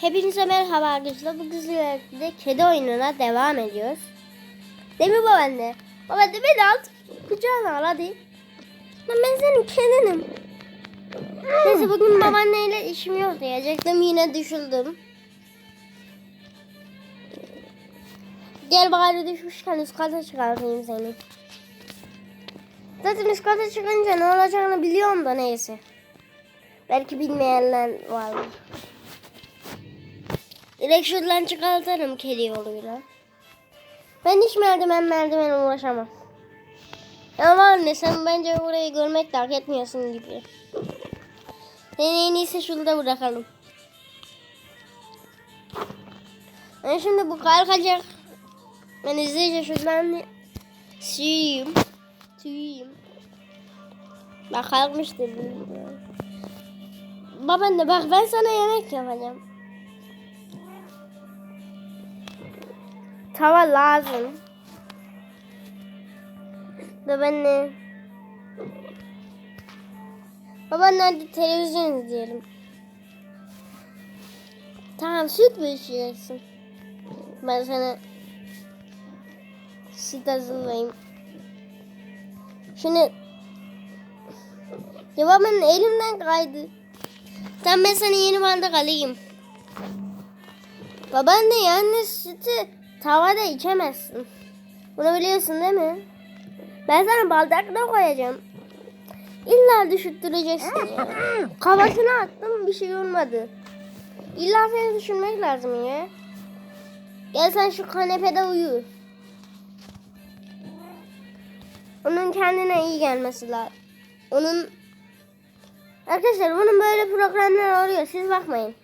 Hepinize merhaba arkadaşlar. Bu güzel de kedi oyununa devam ediyoruz. Değil mi babaanne? Babaanne beni al kucağına al hadi. Lan ben senin kedinim. Neyse bugün babaanneyle işim yok diyecektim. Yine düşürdüm. Gel bari düşmüşken üst kata çıkartayım seni. Zaten üst kata çıkınca ne olacağını biliyorum da neyse. Belki bilmeyenler vardır. Direkt şuradan çıkartırım kedi yoluyla. Ben hiç merdiven merdiven uğraşamam. Ama anne sen bence burayı görmek de hak etmiyorsun gibi. Seni en iyisi şurada bırakalım. Ben şimdi bu kalkacak. Ben izleyince şuradan suyuyum. Suyuyum. Bak kalkmıştır. Babaanne bak ben sana yemek yapacağım. Tava lazım. Babaanne. Babaanne hadi televizyon izleyelim. Tamam süt mü içeceksin? Ben sana süt hazırlayayım. Şimdi ya babaanne elimden kaydı. Tamam ben sana yeni bardak alayım. Babaanne yani sütü tavada içemezsin. Bunu biliyorsun değil mi? Ben sana bardakta koyacağım. İlla düşürttüreceksin ya. Kafasına attım bir şey olmadı. İlla seni düşünmek lazım ya. Gel sen şu kanepede uyu. Onun kendine iyi gelmesi lazım. Onun Arkadaşlar bunun böyle programlar oluyor. Siz bakmayın.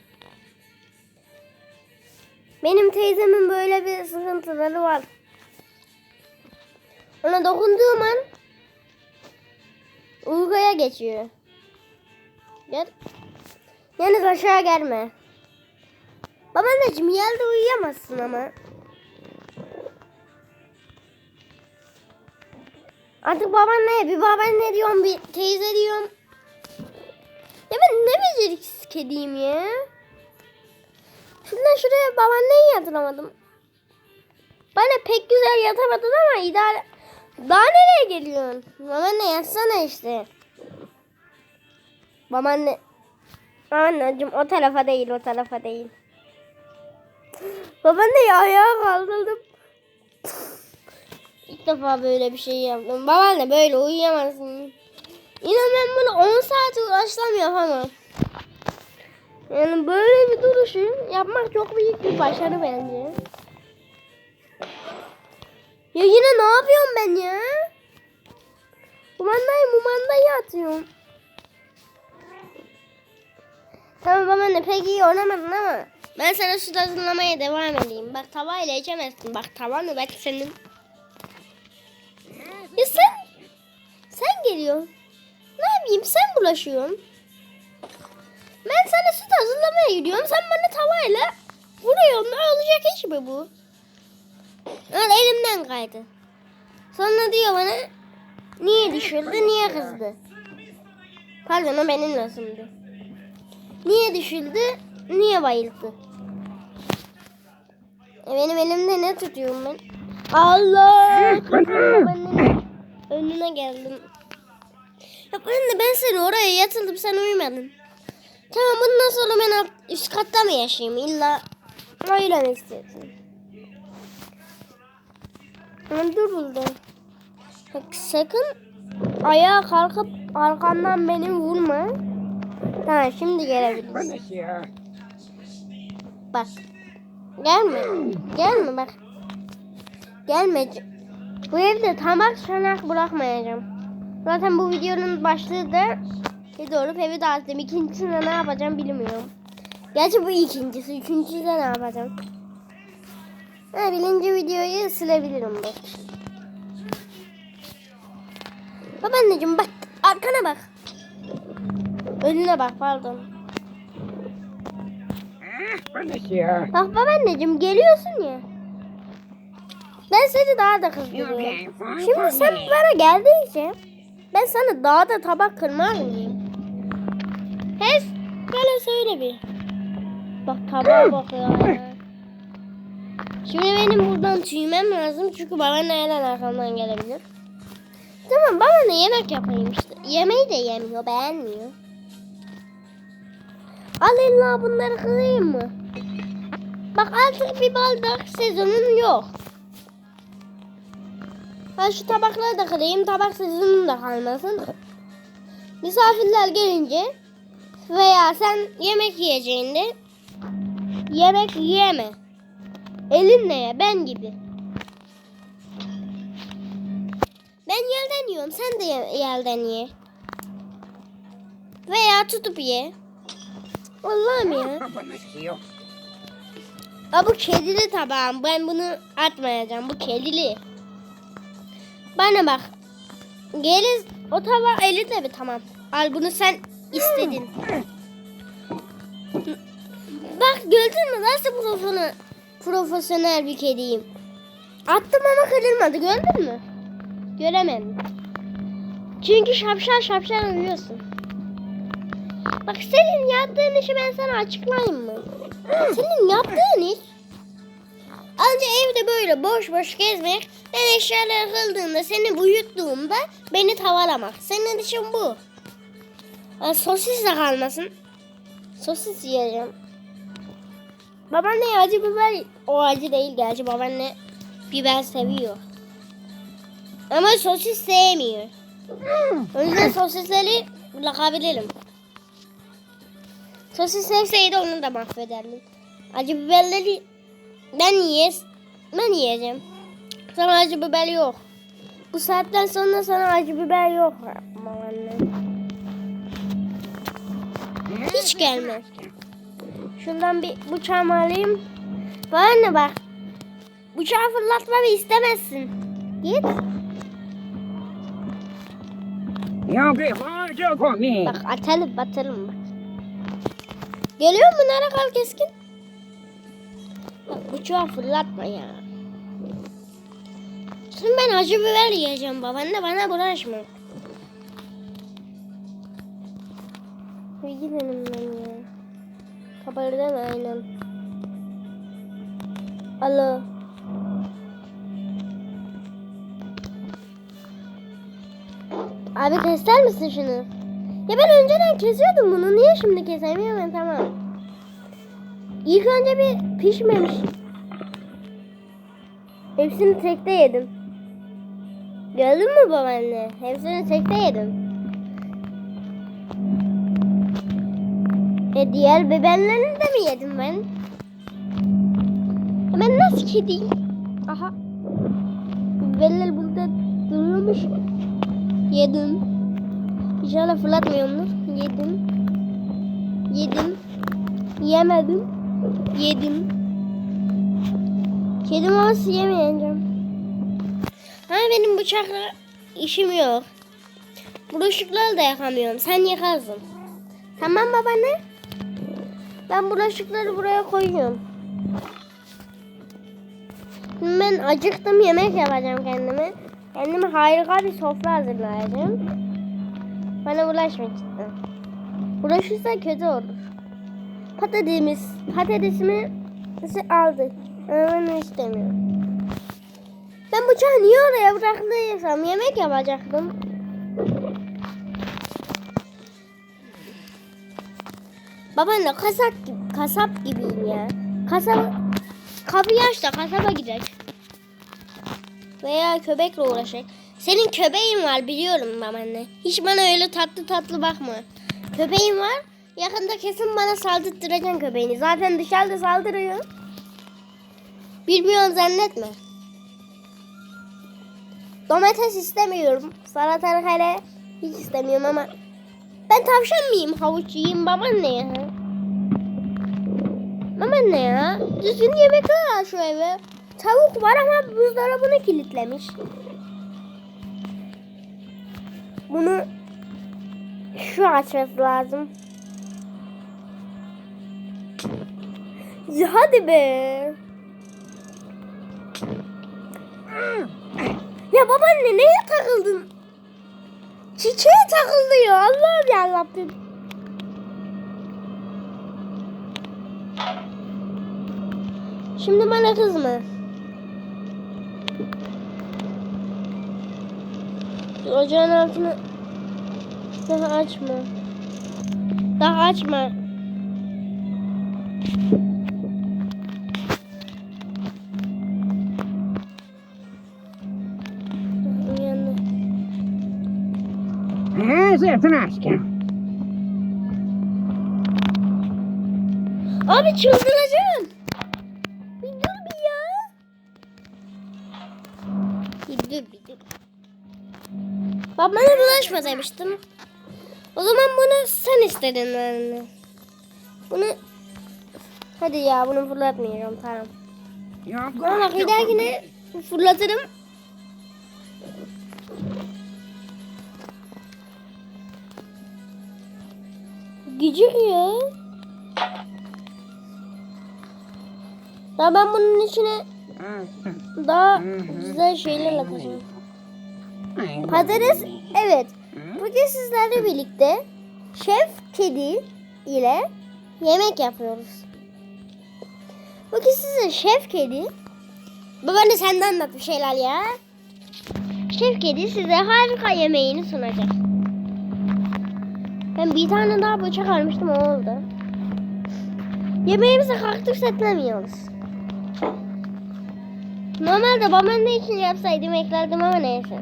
Benim teyzemin böyle bir sıkıntıları var. Ona dokunduğum an uykuya geçiyor. Gel. Yani aşağı gelme. Babaanneciğim yerde uyuyamazsın ama. Artık babaanne bir babaanne diyorum bir teyze diyorum. Ya ben ne beceriksiz kediyim ya. Şuradan şuraya babaanneyi yatıramadım. Bana pek güzel yatamadın ama idare... Daha nereye geliyorsun? Babaanne yatsana işte. Babaanne... Anneciğim o tarafa değil o tarafa değil. Babaanne ya ayağa kaldırdım. İlk defa böyle bir şey yaptım. Babaanne böyle uyuyamazsın. İnan ben bunu 10 saat uğraşsam yapamam. Yani böyle bir duruşu yapmak çok büyük bir başarı bence. Ya yine ne yapıyorum ben ya? Kumandayı mumandayı atıyorum. Tamam baba ne pek iyi oynamadın ama ben sana süt hazırlamaya devam edeyim. Bak tavayla içemezsin. Bak tava mı bak senin. Ya sen sen geliyorsun. Ne yapayım sen bulaşıyorsun. Ben sana süt hazırlamaya gidiyorum. Sen bana tavayla vuruyorsun. Ne olacak iş mi bu? Öyle elimden kaydı. Sonra diyor bana niye düşürdü, niye kızdı? Pardon o benim lafımdı. Niye düşürdü, niye bayıldı? E benim elimde ne tutuyorum ben? Allah! Önüne geldim. Ya anne ben seni oraya yatırdım sen uyumadın. Tamam bundan sonra ben alt- üst katta mı yaşayayım illa öyle mi istiyorsun? Tamam dur sakın ayağa kalkıp arkamdan beni vurma. Tamam şimdi gelebilirsin. Here. Bak. Gelme. Gelme bak. Gelme. Bu evde tabak çanak bırakmayacağım. Zaten bu videonun başlığı da kedi olup evi dağıttım. İkincisinde ne yapacağım bilmiyorum. Gerçi bu ikincisi. Üçüncüsü de ne yapacağım? Ha, birinci videoyu silebilirim bak. Babaanneciğim bak. Arkana bak. Önüne bak pardon. Ah. Bak babaanneciğim geliyorsun ya. Ben seni daha da kızdırıyorum. Şimdi sen bana geldiyse ben sana daha da tabak kırmaz mıyım? Hes bana söyle bir. Bak tabağa bak ya. Şimdi benim buradan tüymem lazım çünkü babaanne her an arkamdan gelebilir. Tamam babaanne yemek yapayım işte. Yemeği de yemiyor beğenmiyor. Al eline bunları kırayım mı? Bak artık bir bardak sezonun yok. Ben şu tabakları da kırayım. Tabak sezonun da kalmasın. Misafirler gelince veya sen yemek yiyeceğinde yemek yiyeme. Elinle ye ben gibi. Ben yerden yiyorum. Sen de ye- yerden ye. Veya tutup ye. Allah'ım ya. Konuşuyor. Aa, bu kedili tabağım. Ben bunu atmayacağım. Bu kedili. Bana bak. Geliz o tabağı elinde mi? Tamam. Al bunu sen istedin. Bak gördün mü nasıl profesyonel, profesyonel bir kediyim. Attım ama kırılmadı gördün mü? Göremedim. Çünkü şapşal şapşal uyuyorsun. Bak senin yaptığın işi ben sana açıklayayım mı? Senin yaptığın iş Anca evde böyle boş boş gezmek, ben eşyaları kıldığımda, seni uyuttuğumda beni tavalamak. Senin işin bu. Aa, sosis de kalmasın. Sosis yiyeceğim. Babaanne acı biber, o acı değil gerçi babaanne biber seviyor. Ama sosis sevmiyor. O yüzden sosisleri bırakabilirim. Sosis sevseydi onu da mahvederdim. Acı biberleri ben yiyes, ben yiyeceğim. Sana acı biber yok. Bu saatten sonra sana acı biber yok Hiç gelmez. Şundan bir bıçağımı alayım. Babaanne bak. Bıçağı fırlatmamı istemezsin. Git. Bak atalım batalım bak. Geliyor mu nara kal keskin? Bak bıçağı fırlatma ya. Şimdi ben acı biber yiyeceğim babaanne bana bulaşma. Gidelim ben ya. Kabardan aynen. Alo. Abi keser misin şunu? Ya ben önceden kesiyordum bunu. Niye şimdi kesemiyorum ben tamam. İlk önce bir pişmemiş. Hepsini tekte yedim. Gördün mü babaanne? Hepsini tekte yedim. Diğer biberlerini de mi yedim ben? Ben nasıl kediyim? Aha. Biberler burada duruyormuş. Yedim. İnşallah fırlatmıyorumdur. Yedim. Yedim. Yemedim. Yedim. Kedi maması yemeyeceğim. Ha benim bıçakla işim yok. Bulaşıkları da yakamıyorum. Sen yıkarsın. Tamam babaanne. Ben bulaşıkları buraya koyuyorum. Şimdi ben acıktım yemek yapacağım kendime. Kendime harika bir sofra hazırlayacağım. Bana bulaşma cidden. Bulaşırsa kötü olur. Patatesimiz, patatesimi aldık. Ama ben istemiyorum. Ben bıçağı niye oraya bıraktıysam yemek yapacaktım. Babaanne kasap gibi, kasap gibiyim ya. Kasap, kapıyı aç kasaba gidecek. Veya köpekle uğraşacak. Senin köpeğin var biliyorum babaanne. Hiç bana öyle tatlı tatlı bakma. Köpeğin var. Yakında kesin bana saldırtıracaksın köpeğini. Zaten dışarıda saldırıyor. Bilmiyorum zannetme. Domates istemiyorum. Salatalık hele hiç istemiyorum ama ben tavşan mıyım? Havuç yiyeyim babaanne ya. Babaanne ya. Düzgün yemek var şu eve. Tavuk var ama buzdolabını kilitlemiş. Bunu şu açması lazım. Ya hadi be. Ya babaanne neye takıldın? Çiçeğe takıldı ya. Allah'ım yarabbim. Şimdi bana kızma. Ocağın altını daha açma. Daha açma. Zeytin aşkım. Abi çıldıracağım. Bir dur. Bak bana bulaşma demiştim. O zaman bunu sen istedin anne. Bunu Hadi ya bunu fırlatmayacağım tamam. Yok, Ama bir dahakine fırlatırım. Gücü ya. Daha ben bunun içine daha güzel şeyler atacağım. Patates evet. Bugün sizlerle birlikte Şef Kedi ile yemek yapıyoruz. Bugün size Şef Kedi Babaanne senden anlat bir şeyler ya. Şef Kedi size harika yemeğini sunacak. Ben bir tane daha bıçak almıştım o oldu. Yemeğimizi kaktüs etlemiyoruz. Normalde babaanne için yapsaydım eklerdim ama neyse.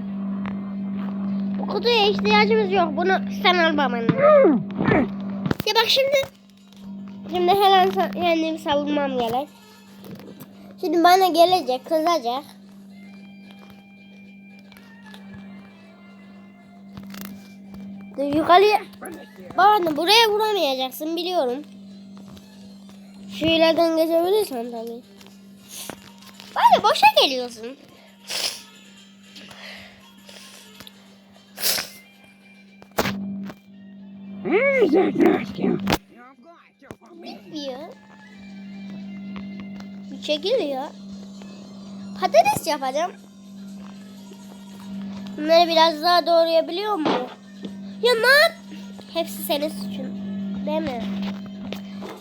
Bu kutuya ihtiyacımız yok. Bunu sen al babaanne. Ya bak şimdi. Şimdi hemen sa- kendimi savunmam gerek. Şimdi bana gelecek, kızacak. Dur yukarıya. Babaanne buraya vuramayacaksın biliyorum. Şu ileriden geçebilirsen tabii. Bana boşa geliyorsun. Bitmiyor. Çekil ya. Patates yapacağım. Bunları biraz daha doğrayabiliyor mu? Ya ne? Hepsi senin suçun. Değil mi?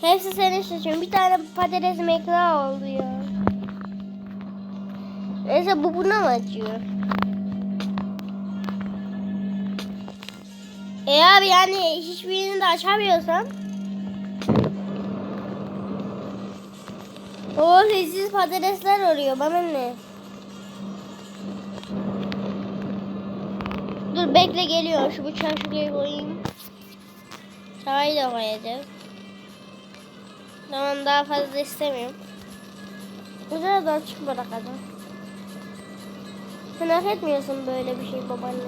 Hepsi senin suçun. Bir tane patates mekla oldu ya. Neyse bu buna mı acıyor? E abi yani hiçbirini de açamıyorsan O sessiz patatesler oluyor bana ne? Dur bekle geliyor. Şu bıçağı şuraya koyayım. Tavayı da koyacağım. Tamam daha fazla istemiyorum. Güzel daha çıkmadı kadar. Sen etmiyorsun böyle bir şey babaanne.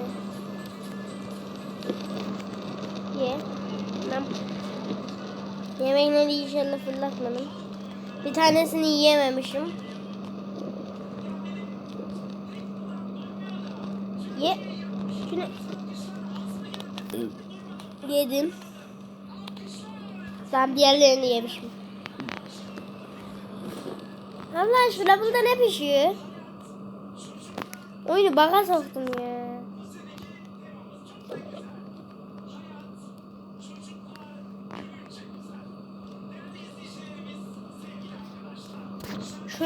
Ye. Ben Yemeğini inşallah fırlatmadım. Bir tanesini yiyememişim. Ye. Şunu. Yedim. Sen diğerlerini yemişim. Allah aşkına burada ne pişiyor? Oyunu baka soktum ya.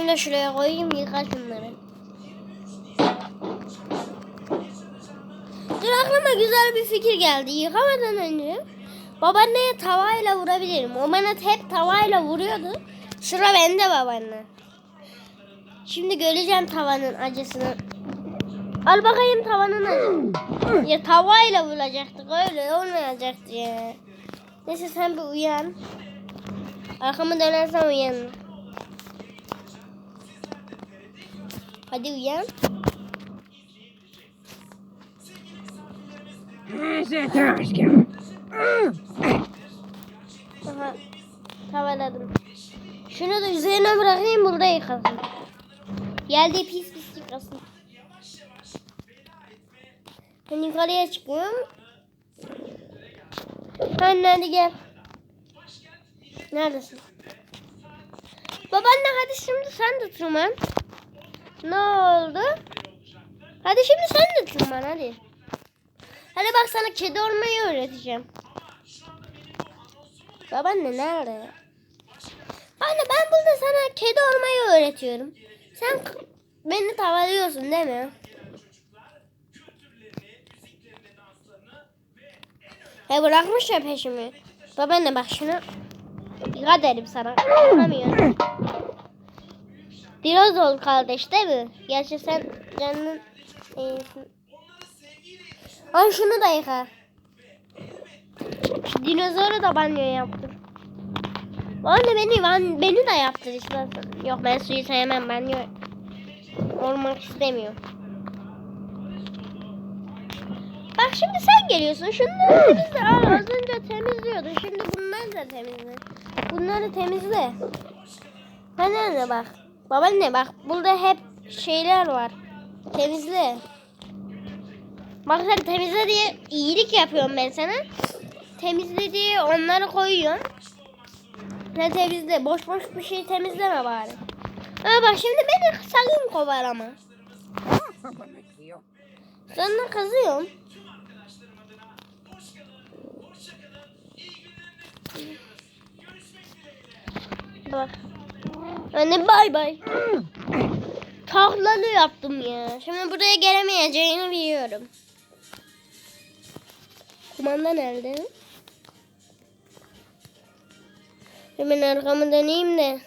Da şuraya koyayım yıka şunları. Dur aklıma güzel bir fikir geldi. Yıkamadan önce babaanneye tavayla vurabilirim. O bana hep tavayla vuruyordu. Sıra bende babaanne. Şimdi göreceğim tavanın acısını. Al bakayım tavanın acısını. Ya tavayla vuracaktık öyle olmayacaktı ya. Neyse sen bir uyan. Arkamı dönersen uyan. Hadi uyan. Aha, tavaladım. Şunu da üzerine bırakayım burada yıkasın. Geldi pis pis yıkasın. Ben yukarıya çıkıyorum. Anne hadi gel. Neredesin? Babaanne hadi şimdi sen de tırman. Ne oldu? Hadi şimdi sen de tırman hadi. Hadi bak sana kedi olmayı öğreteceğim. Babaanne nerede? Anne ben burada sana kedi olmayı öğretiyorum. Sen beni tavalıyorsun değil mi? He bırakmış ya peşimi. Babaanne bak şunu. Dikkat ederim sana. Yapamıyorum. Dinozor kardeş değil mi? Gerçi sen canın iyisin. Al şunu da yıka. Dinozoru da banyo yaptım. Anne beni ben, beni de yaptır istersen. Yok ben suyu sevmem banyo olmak istemiyorum. Bak şimdi sen geliyorsun. Şunları temizle. Aa, az önce temizliyordun. Şimdi bunları da temizle. Bunları temizle. Sen anne bak. Babaanne bak. Burada hep şeyler var. Temizle. Bak sen temizle diye iyilik yapıyorum ben sana. Temizle diye onları koyuyorum. Ne temizle. Boş boş bir şey temizleme bari. Ama bak şimdi beni sakın kovalama. Bakıyor. Sana Bak. Anne bay bay. Taklalı yaptım ya. Şimdi buraya gelemeyeceğini biliyorum. Kumanda nerede? Hemen arkamı döneyim de.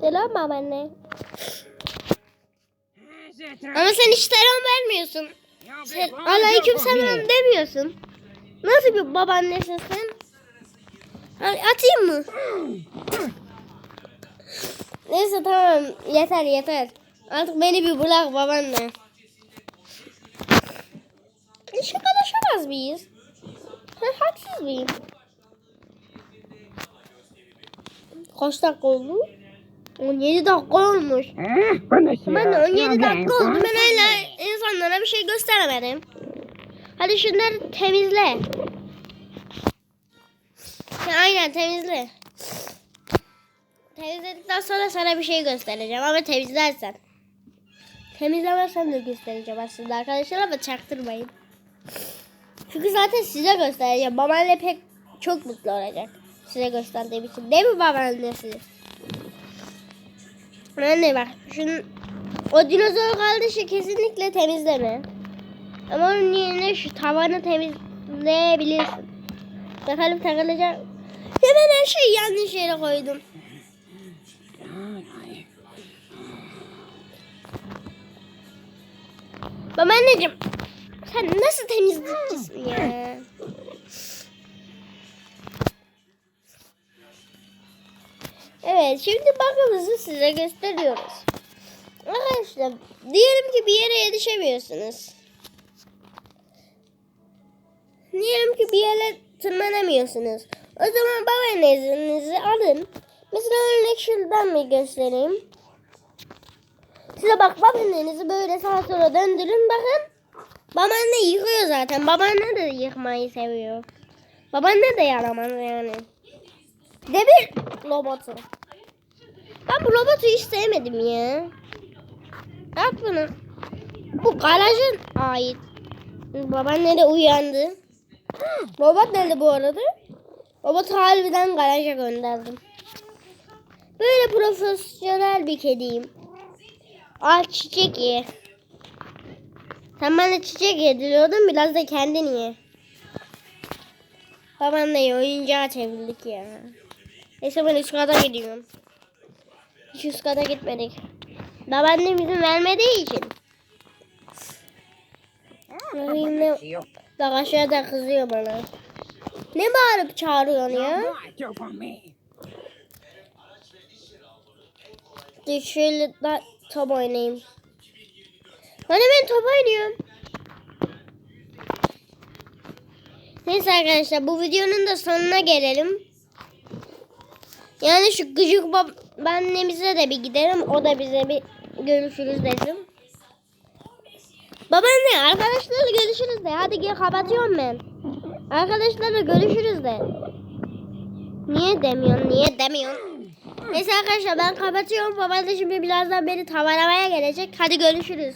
Selam babaanne. Ama sen hiç selam vermiyorsun. Sen aleyküm selam demiyorsun. Nasıl bir babaannesin sen? Ay, Atayım mı? Neyse tamam yeter yeter. Artık beni bir bırak babaanne. E, Şakalaşamaz mıyız? Ben haksız mıyım? Kaç dakika oldu? 17 dakika olmuş. Ben de 17 dakika oldu. Ben hala insanlara bir şey gösteremedim. Hadi şunları temizle. Ya, aynen temizle. Temizledikten sonra sana bir şey göstereceğim ama temizlersen. Temizlemezsen de göstereceğim aslında arkadaşlar ama çaktırmayın. Çünkü zaten size göstereceğim. Babaanne pek çok mutlu olacak. Size gösterdiğim için. Değil mi babaannesi? Anne bak şunun o dinozor kardeşi kesinlikle temizleme. Ama onun yerine şu tavanı temizleyebilirsin. Bakalım takılacak. Hemen her şeyi yanlış yere koydum. Babaanneciğim sen nasıl temizlikçisin ya? Evet şimdi bakımızı size gösteriyoruz. Arkadaşlar diyelim ki bir yere yetişemiyorsunuz. Diyelim ki bir yere tırmanamıyorsunuz. O zaman babaannenizi alın. Mesela örnek şuradan bir göstereyim. Size bak babaannenizi böyle sağa sola döndürün bakın. Babaanne yıkıyor zaten. Babaanne de yıkmayı seviyor. Babaanne de yaramaz yani. Demir robotu. Ben bu robotu hiç sevmedim ya. At bunu. Bu garajın ait. Babaanne de uyandı. Robot nerede bu arada? Robotu harbiden garaja gönderdim. Böyle profesyonel bir kediyim. Al çiçek ye. Sen bana çiçek yediriyordun biraz da kendin ye. Babanla iyi oyuncağa çevirdik ya. Neyse ben üst kata gidiyorum. Hiç üst kata gitmedik. Babaannem izin vermediği için. Bakayım ne... Bakıyor. Bak aşağıda kızıyor bana. Ne bağırıp çağırıyorsun ya? Dur şöyle da top oynayayım. Hani ben top oynuyorum. Neyse arkadaşlar bu videonun da sonuna gelelim. Yani şu gıcık babaannemize de bir gidelim. O da bize bir görüşürüz dedim. Babaanne arkadaşlarla görüşürüz de. Hadi gel kapatıyorum ben. Arkadaşlarla görüşürüz de. Niye demiyorsun? Niye demiyorsun? Neyse arkadaşlar ben kapatıyorum. Babaanne şimdi birazdan beni tavalamaya gelecek. Hadi görüşürüz.